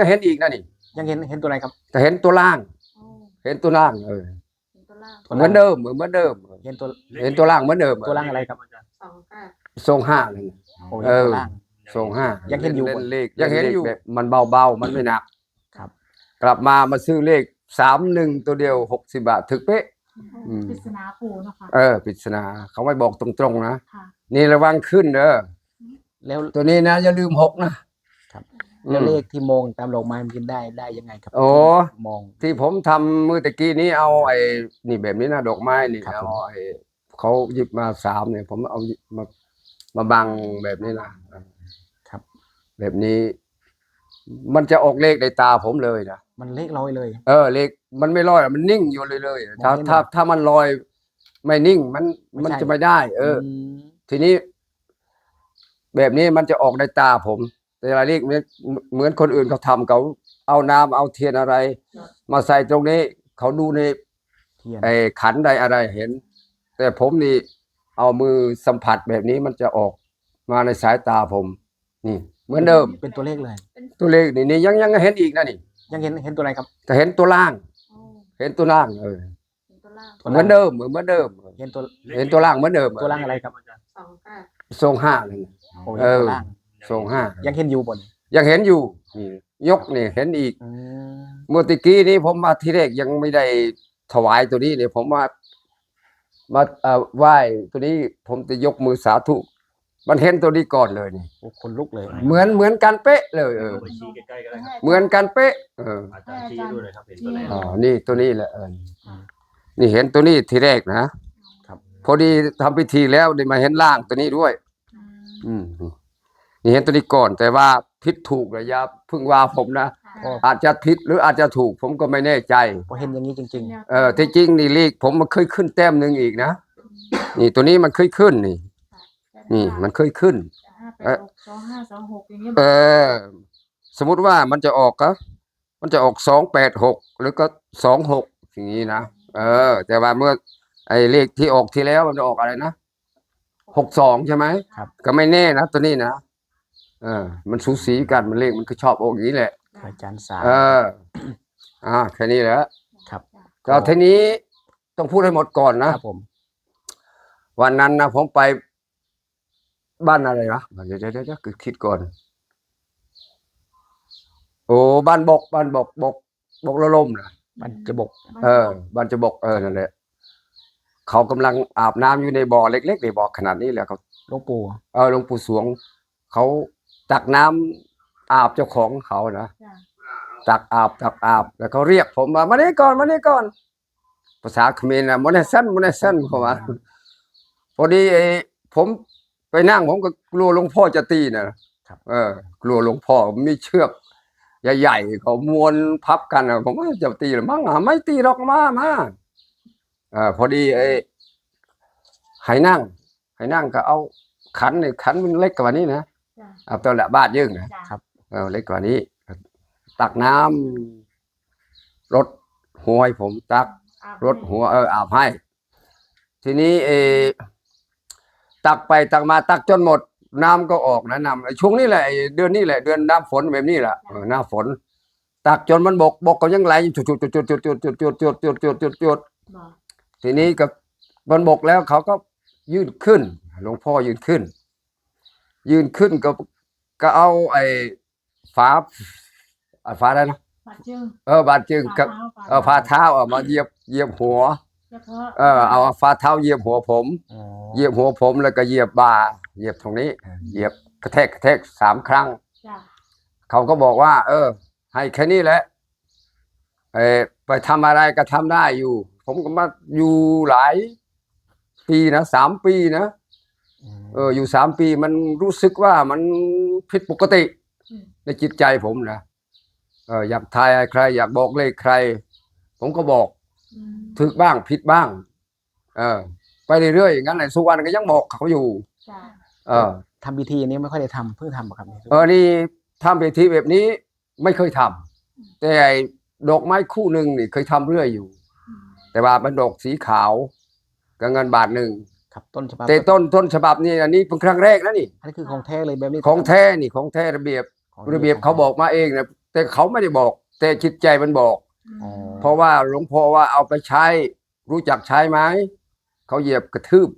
ยังเห็นอีกนะนี่ยังเห็นเห็นตัวอะไรครับ แต่เห็นตัวล่างโอ้เห็นตัวล่างเออเห็นตัวล่างตัวเหมือนเดิมเหมือนเหมือนเดิม เห็นตัว เห็นตัวล่างเหมือนเดิมตัวล่างอะไรครับ สองห้าทรงห้านั่นน่ะโอ้เออ ตัวล่าง ทรงห้ายังเห็นอยู่ล่เลขยังเห็นอยู่มันเบาๆมันไม่หนักครับ กลับมามาซื้อเลขสามหนึ่งตัวเดียวหกสิบาทถึกเป๊ะ อืม ปริศนาปู่เนาะค่ะเออปริศนาเขาไม่บอกตรงๆนะค่ะนี่ระวังขึ้นเด้อแล้วตัวนี้นะอย่าลืมหกนะครับอื แล้วมเลขที่มองตามดอกไม้มันกินได้ได้ยังไงครับโอ้ มอง ที่ผมทำมือตะกี้นี้เอาไอ้นี่แบบนี้นะดอกไม้นี่ครับเอาผม ไอ้เขาหยิบมาสามเนี่ยผมเอามามาบังแบบนี้นะครับ แบบนี้ มันจะออกเลขในตาผมเลยนะมันเลขร้อยเลย เออ เลขมันไม่ลอยอะมันนิ่งอยู่เลยเลยถ้ามองไม่ถ้าเห็นถ้ามันลอย ไม่นิ่งมันไม่มันใช่จะไม่ได้เอออ มทีนี้ แบบนี้มันจะออกในตาผม แต่ละเลขเนี่ยเหมือนคนอื่นเขาทำเขาเอาน้ำเอาเทียนอะไร มาใส่ตรงนี้เขาดูในเทียนไอ้ขันใดอะไรเห็น แต่ผมนี่เอามือสัมผัสแบบนี้มันจะออกมาในสายตาผม นี่ เหมือนเดิมเป็นตัวเลขเลย ตัวเลขนี่นี่ยังยังเห็นอีกนะนี่ ยังเห็นเห็นตัวอะไรครับแต่เห็นตัวล่างโอ้เห็นตัวล่างเออเห็นตัวล่างตัวเหมือนเดิมเหมือนเหมือนเดิม เห็นตัวเห็นตัวล่างเหมือนเดิมตัวล่างอะไรครับสองห้าทรงห้านั่นน่ะโอ้ยเออ ตัวล่างทรงห้ายังเห็นอยู่บนยังเห็นอยู่นี่ยกนี่เห็นอีกอืมเมื่อตะกี้นี้ผมมาที่แรกยังไม่ได้ถวายตัวนี้เนี่ยผมมามาเอ่อไหว้ตัวนี้ผมจะยกมือสาธุ มันเห็นตัวนี้ก่อนเลยนี่โอ้คนลุกเลย เหมือนเหมือนกันเป๊ะเลยเออไปชี้ใกล้ๆก็ได้ครับเหมือนกันเป๊ะเอออาจารย์ชี้ด้วยเลยครับเห็นตัวไหนอ๋อนี่ตัวนี้แหละเออนี่เห็นตัวนี้ทีแรกนะครับพอดีทำพิธีแล้วได้มาเห็นร่างตัวนี้ด้วย อืมอืม นี่เห็นตัวนี้ก่อนแต่ว่าผิดถูกระยะเพิ่งว่าผมนะ ค่ะ อาจจะผิดหรืออาจจะถูกผมก็ไม่แน่ใจ พอเห็นอย่างนี้จริง เออที่จริงนี่เลขผมมันเคยขึ้นแต้มหนึ่งอีกนะ นี่ตัวนี้มันเคยขึ้นนี่ นี่มันเคยขึ้น ห้าแปดหกสองห้าสองหกอย่างเงี้ยเออ สมมุติว่ามันจะออกก็มันจะออกสองแปดหกหรือก็สองหกอย่างนี้นะเออ แต่ว่าเมื่อ ไอ้เลขที่ออกที่แล้วมันจะออกอะไรนะหกสองใช่ไหมครับ ก็ไม่แน่นะตัวนี้นะ เออ มันสูสีกันมันเลขมันก็ชอบออกอย่างนี้แหละๆอาจารย์สา เออ อ่าแค่นี้แหละครับ ก็ทีนี้ต้องพูดให้หมดก่อนนะ ครับผม วันนั้นนะผมไปบ้านอะไรนะเดี๋ยวเดี๋ยวเดี๋ยวเดี๋ยวคิดก่อน โอ้บ้านบกบ้านบกบกบกละลมนะมันจะบก เออบ้านจะบกเออนั่นแหละเขากำลังอาบน้ำอยู่ในบ่อเล็กๆในบ่อขนาดนี้แหละเขาหลวงปู่ เออหลวงปู่สวง เขา ตักน้ำอาบเจ้าของเขานะจ้ะตักอาบตักอาบ แล้วเขาเรียกผมมามานี่ก่อนมานี่ก่อน ภาษาเขมรนะมนเซนมนเซนเขาว่าพอดีไอ้ผมไปนั่งผมก็กลัวหลวงพ่อจะตีนะครับเออ กลัวหลวงพ่อมีเชือกใหญ่ๆเขาม้วนพับกันอะผมว่าจะตีหรือมั้งอะไม่ตีหรอกมามาเออพอดีไอ้ให้นั่งให้นั่งก็เอาขันเนี่ยขันมันเล็กกว่านี้นะจ้ะ เอาตัวละบาทยึ่งนะจ้ะเออเล็กกว่านี้ ตักน้ำรดหัวให้ผมตักอาบรดหัวเอออาบให้ ทีนี้เออตักไปตักมาตักจนหมด น้ำก็ออกนะน้ำไอ้ช่วงนี้แหละไอ้เดือนนี้แหละเดือนน้ำฝนแบบนี้แหละเออหน้าฝน ตักจนมันบกบกก็ยังไหลจุดจุดจุดจุดจุดจุดจุดจุดจุดจุดจุดจุดจุดบอกทีนี้ก็มันบกแล้วเขาก็ยืนขึ้นหลวงพ่อยืนขึ้น ยืนขึ้นก็ก็เอาไอ้ฝาอะฝาอะไรนะปัดจึงเออบาดจึงกับเออฝ่าเท้าเอามาเหยียบเหยียบหัวเฉพาะเออเอาฝ่าเท้าเหยียบหัวผมอ๋อเหยียบหัวผมแล้วก็เหยียบบ่าเหยียบตรงนี้เหยียบกระแทกกระแทกสามครั้งจ้ะเขาก็บอกว่า เออ ให้แค่นี้แหละเออไปทำอะไรก็ทำได้อยู่ ผมก็มาอยู่หลายปีนะสามปีนะม เอออยู่สามปีมันรู้สึกว่ามันผิดปกติอืมในจิตใจผมนะเอออยากทายให้ใคร อยากบอกเลขใคร ผมก็บอกอืมถูกบ้างผิดบ้าง เออ ไปเรื่อยๆอย่างนั้นแหละสุวรรณก็ยังบอกเขาอยู่จ้ะเออทำพิธีอันนี้ไม่ค่อยได้ทำเพิ่งทำอะครับเออนี่ทำพิธีแบบนี้ไม่เคยทำแต่ไอ้ดอกไม้คู่หนึ่งนี่เคยทำเรื่อยอยู่อืมแต่ว่าเป็นดอกสีขาวกับเงินบาทหนึ่ง ครับต้นฉบับแต่ต้นต้นฉบับนี่อันนี้เป็นครั้งแรกนะนี่ อันนี้คือของแท้เลยแบบนี้ของแท้นี่ของแท้ระเบียบของระเบียบเขาบอกมาเองนะแต่เขาไม่ได้บอก แต่จิตใจมันบอก อ๋อเพราะว่าหลวงพ่อว่าเอาไปใช้ รู้จักใช้ไหมเขาเหยียบกระทืบ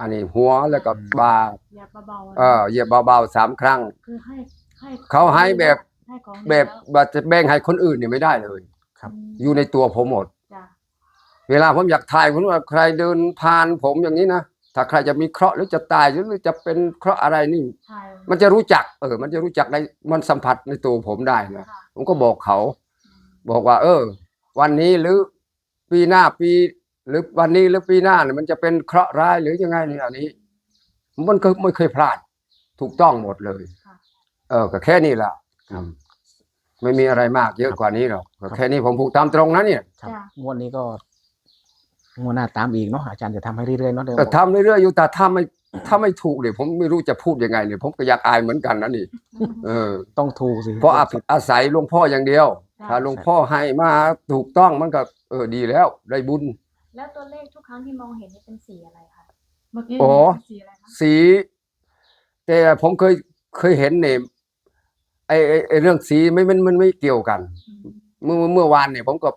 อันนี้หัวแล้วก็บาอย่าเบาๆนะเออเหยียบเบาๆสามครั้ง คือให้ให้เขาให้แบบ ให้ของแบบล้ว แบบจะแบ่งให้คนอื่นเนี่ยไม่ได้เลยครับอยู่ในตัวผมหมดจ้ะ เวลาผมอยากถ่ายผมว่าใครเดินผ่านผมอย่างนี้นะถ้าใครจะมีเคราะห์หรือจะตายหรือจะเป็นเคราะห์อะไรนี่ถ่ายมันจะรู้จัก เออ มันจะรู้จักได้มันสัมผัสในตัวผมได้นะค่ะผมก็บอกเขา บอกว่า เออ วันนี้หรือปีหน้าปี หรือวันนี้หรือปีหน้าเนี่ยมันจะเป็นเคราะห์ร้ายหรือยังไงเนี่ยอันนี้ มันก็ไม่เคยพลาด ถูกต้องหมดเลยค่ะเออก็แค่นี้แหละอืมไม่มีอะไรมากเยอะกว่านี้หรอกก็แค่นี้ผมพูดตามตรงนะเนี่ยครับจ้ะงวดนี้ก็ งวดหน้าตามอีกเนาะอาจารย์จะทำให้เรื่อยๆเนาะเดี๋ยวแต่ทำเรื่อยๆอยู่แต่ถ้าไม่ถ้าไม่ถูกเนี่ยผมไม่รู้จะพูดยังไงเนี่ยผมก็อยากอายเหมือนกันนะนี่เออต้องถูกสิเพราะอาอาศัยหลวงพ่ออย่างเดียว ถ้าหลวงพ่อให้มาถูกต้องมันก็เออดีแล้วได้บุญ แล้วตัวเลขทุกครั้งที่มองเห็นนี่เป็นสีอะไรคะเมื่อกี้โอ้สีอะไรคะสี แต่ผมเคยเคยเห็นเนี่ยไอ้ไอ้ไอ้เรื่องสีไม่มันมันไม่เกี่ยวกันอืมเมื่อเมื่อวานเนี่ยผมก็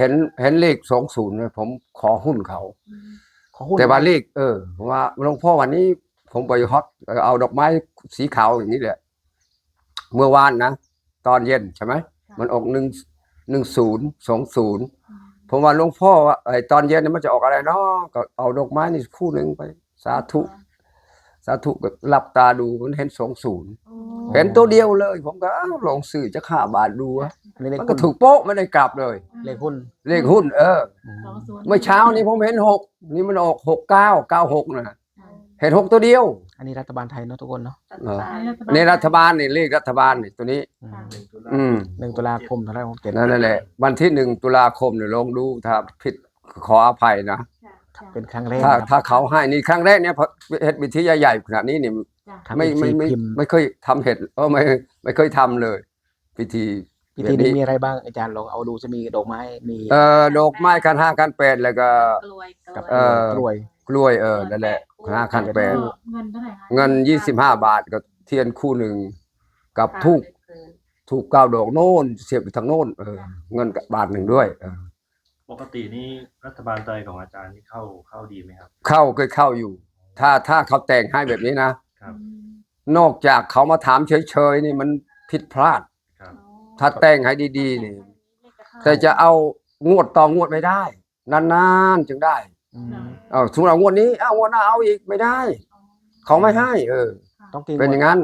เห็นเห็นเลขสองศูนย์ผมขอหุ้นเขาอืมขอหุ้นแต่ว่าเลขเออผมว่าหลวงพ่อวันนี้ ผมไปฮอตเอาดอกไม้สีขาวอย่างนี้แหละ เมื่อวานนะ ตอนเย็นใช่ไหมมันออกหนึ่งหนึ่งศูนย์สองศูนย์อืมผมว่าหลวงพ่อว่าไอ้ตอนเย็นเนี่ยมันจะออกอะไรเนาะก็เอาดอกไม้นี่คู่หนึ่งไป สาธุ สาธุแบบหลับตาดูมันเห็นสองศูนย์โอ้ เห็นตัวเดียวเลย ผมก็อ้าวลองซื้อจะค่าบาทดูวะอันนี้เลขมันหุ้ก็นถูกโป๊ะไม่ได้กลับเลย เลขหุ้นเลขหุ้นเออ อืมสองศูนย์เมื่อเช้านี้ผมเห็นหกนี่มันออกหกเก้าเก้าหกนะค่ะเห็นหกตัวเดียวอันนี้รัฐบาลไทยเนาะทุกคนเนาะเอออันนี้ในรัฐบาลนี่เลขรัฐบาลนี่ตัวนี้ อืมค่ะอืมหนึ่งตุลาคมทั้งหกเจ็ดนั่นแหละ วันที่หนึ่งตุลาคมเนี่ยลองดูถ้าผิดขออภัยนะค่ะจ้ะ เป็นครั้งแรกถ้านะครับ ถ้าเขาให้นี่ครั้งแรกเนี่ยเพราะเห็ดวิธีใหญ่ๆขนาดนี้เนี่ยจ้ะทำไม่พิธีไม่ไม่พิมพ์ ไม่เคยทำเห็ดเออไม่ไม่เคยทำเลยพิธีพิธีนี้มีอะไรบ้างอาจารย์ลองเอาดูจะมีดอกไม้มี เอ่อดอกไม้คันห้าคันแปดแล้วก็ กลวยกลกับวยเอ่อ กล้วย กล้วยเออนั่นแหละห้าคันแปดก็เงินเท่าไหร่คะเงินยี่สิบห้าบาทกับเทียนคู่หนึ่งกับค่ะทูบเกินถูกเก้าดอกโน่นเสียบอยู่ทางโน่นเออเงินกับบาทหนึ่งด้วยเออ ปกตินี่รัฐบาลไทยของอาจารย์นี่เข้าเข้าดีไหมครับ เข้าเคยเข้าอยู่ ถ้าถ้าเขาแต่งให้แบบนี้นะครับอืมนอกจากเขามาถามเฉยๆนี่มันผิดพลาด ครับ ถ้าแต่งให้ดีๆนี่แต่จะเอางวดต่องวดไม่ได้ นานๆจึงได้อืมเอาสมมติเอางวดนี้เอางวดหน้าเอาอีกไม่ได้ เขาไม่ให้ เออ ต้องกินเป็นอย่างนั้น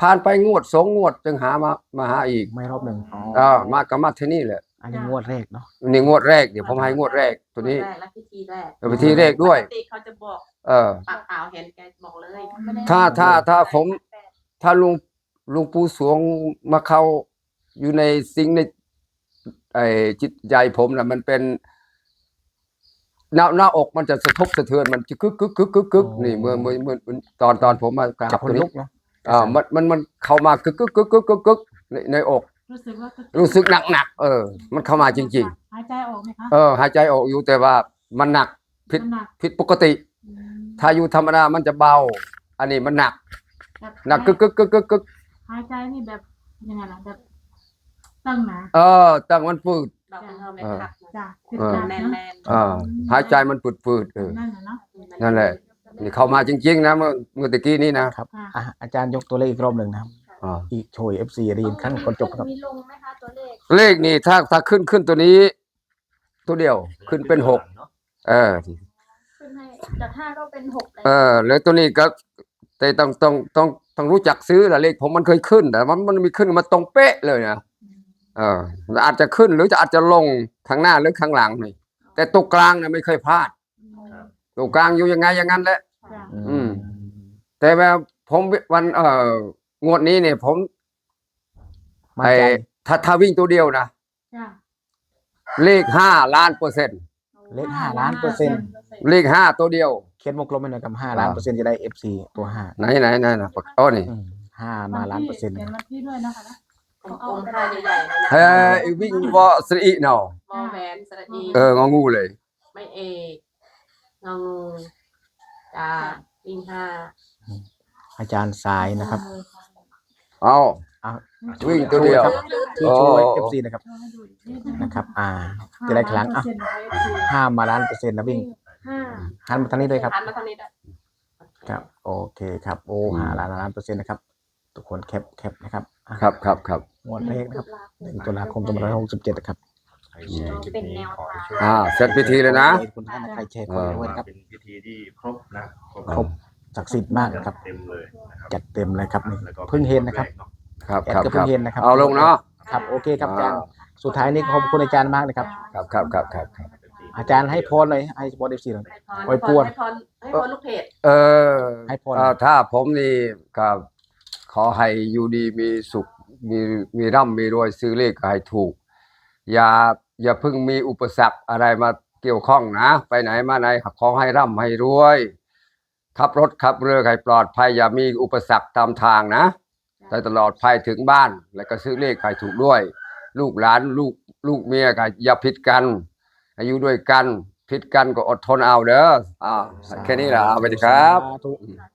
ผ่านไปงวดสองงวดจึงหามามาหาอีกไม่รอบหนึ่งอ๋อ เออมาก็มาที่นี่แหละ อันนี้งวดแรกเนาะนี่งวดแรกเดี๋ยวผมให้งวดแรกตัวนี้ แรกและพิธีแรกเออพิธีแรกด้วย ปกติเขาจะบอกเออ ปากเปล่าเห็นแกบอกเลยถ้าถ้าถ้าผม ถ้าลุงลุงปู่สวงมาเข้าอยู่ในสิ่งในไอ้จิตใจผมนะมันเป็นหน้าหน้าอกมันจะสะทกสะเทือนมันจะกึกกึกกึกกึกกึกนี่เมื่อเมื่อเมื่อเมื่อตอนตอนผมมากราจะบคตันวลุนี้กเนาะอ่ามันมันมันเข้ามากึกกึกกึกกึกกึกกึกในในอก รู้สึกว่ารู้สึกหนักหนักๆเออ มันเข้ามาจริงหายใจออกไหมคะๆ เออ หายใจออกอยู่แต่ว่ามันหนัก ผิดมันหนักผิดปกติ อืมถ้าอยู่ธรรมดามันจะเบา อันนี้มันหนักแบบหนักกึกกึกกึกกึกกึกหายใจนี่แบบยังไงล่ะแบบตั้งหนาเออตั้งมันปืด เราเป็นเราไม่ขัดนะจ้ะคือเออการแน่เนาะนอ่าหายใจมันปืดปืดๆเออ นั่นน่ะเนาะๆนั่นแหละ นี่เข้ามาจริง ๆ นะเมื่อเมื่อตะกี้นี้นะครับ ค่ะ อะอาจารย์ยกตัวเลขอีกรอบหนึ่งนะครับ อ่าอีกโชยเอฟซีได้ยินครั้งก่อนจบครับ มีลงไหมคะตัวเลขเลขนี่ถ้าถ้าขึ้นขึ้นตัวนี้ ตัวเดียวขึ้นเป็นหกเนาะเออ ขึ้นให้จากห้าก็เป็นหกเลยเออ แล้วตัวนี้ก็แต่ต้องต้องต้องต้องรู้จักซื้อละเลขผมมันเคยขึ้นแต่มันมันมีขึ้นมาตรงเป๊ะเลยนะเอออาจจะขึ้นหรือจะอาจจะลงข้างหน้าหรือข้างหลังนี่แต่ตรงกลางเนี่ยไม่เคยพลาดครับตรงกลางอยู่ยังไงอย่างนั้นแหละจ้ะอืม แต่ว่าผมวันเอ่อ งวดนี้เนี่ยผมมาไอ้ใจถ้าถ้าวิ่งตัวเดียวนะ จ้ะเลขห้าล้านเปอร์เซ็นต์เลขห้าล้านเปอร์เซ็นต์ เลขห้าตัวเดียว เขียนวงกลมให้หน่อยกับห้าล้านเปอร์เซ็นต์จะได้เอฟซีตัวห้าไหนไหนไหนนะอ๋อนี่อืมห้ามาล้านเปอร์เซ็นต์ เขียนวันที่ด้วยนะคะนะกลมๆผ้าใหญ่ๆเลยนะเฮ้ยวิ่งวอสรีเนาะวอแหวนสระอีเอององูเลย ไม่เอกงองูจ้าวิ่งห้าอาจารย์สายนะครับ เอาเอาวิ่งตัวเดียวครับคือโชว์เอฟซีนะครับให้ดูอีกนิดนึงนะครับ อ่าจะได้ครั้งอะห้ามาล้านเปอร์เซ็นต์นะวิ่งห้าหันมาทางนี้ด้วยครับหันมาทางนี้ด้วยครับ โอเคครับโอ้หาล้านล้านเปอร์เซ็นต์นะครับ ทุกคนแคปแคปนะครับอะครับครับครับงวดแรกนะครับหนึ่งตุลาคมสองพันห้าร้อยหกสิบเจ็ดนะครับใครแชร์คลิปนี้ขอให้ช่วยอ่าเสร็จพิธีเลยนะคุณท่านใครแชร์เอคนอด้วยนะครับเป็นพิธีที่ครบนะครบ ศักดิ์สิทธิ์มากครับ เต็มเลยนะครับจัดเต็มเลยครับนี่แล้วก็เพิ่งเห็นนะครับ ครับแอดครับก็คเพิ่รังบเห็นนะครับ เอาลงเนาะ ครับโอเคครับอาจารย์สุดท้ายนี้ขอบคุณอาจารย์มากเลยครับ ครับครับครับครับครับ อาจารย์ให้พรเลยให้พรเอฟซีเลยให้พรไว้ปวดให้พรให้พรลูกเพจ เออให้พร เอ่อถ้าผมนี่ก็ขอให้อยู่ดีมีสุขมีมีร่ำมีรวยซื้อเลขก็ให้ถูก อย่าอย่าเพิ่งมีอุปสรรคอะไรมาเกี่ยวข้องนะ ไปไหนมาไหนขอให้ร่ำให้รวย ขับรถขับเรือให้ปลอดภัยอย่ามีอุปสรรคตามทางนะแต่ตลอดภัยถึงบ้าน แล้วก็ซื้อเลขให้ถูกด้วย ลูกหลานลูกลูกเมียก็อย่าผิดกัน อายุด้วยกันผิดกันก็อดทนเอาเด้ออ่าแค่นี้แหละเอาไปดีครับ สาธุสา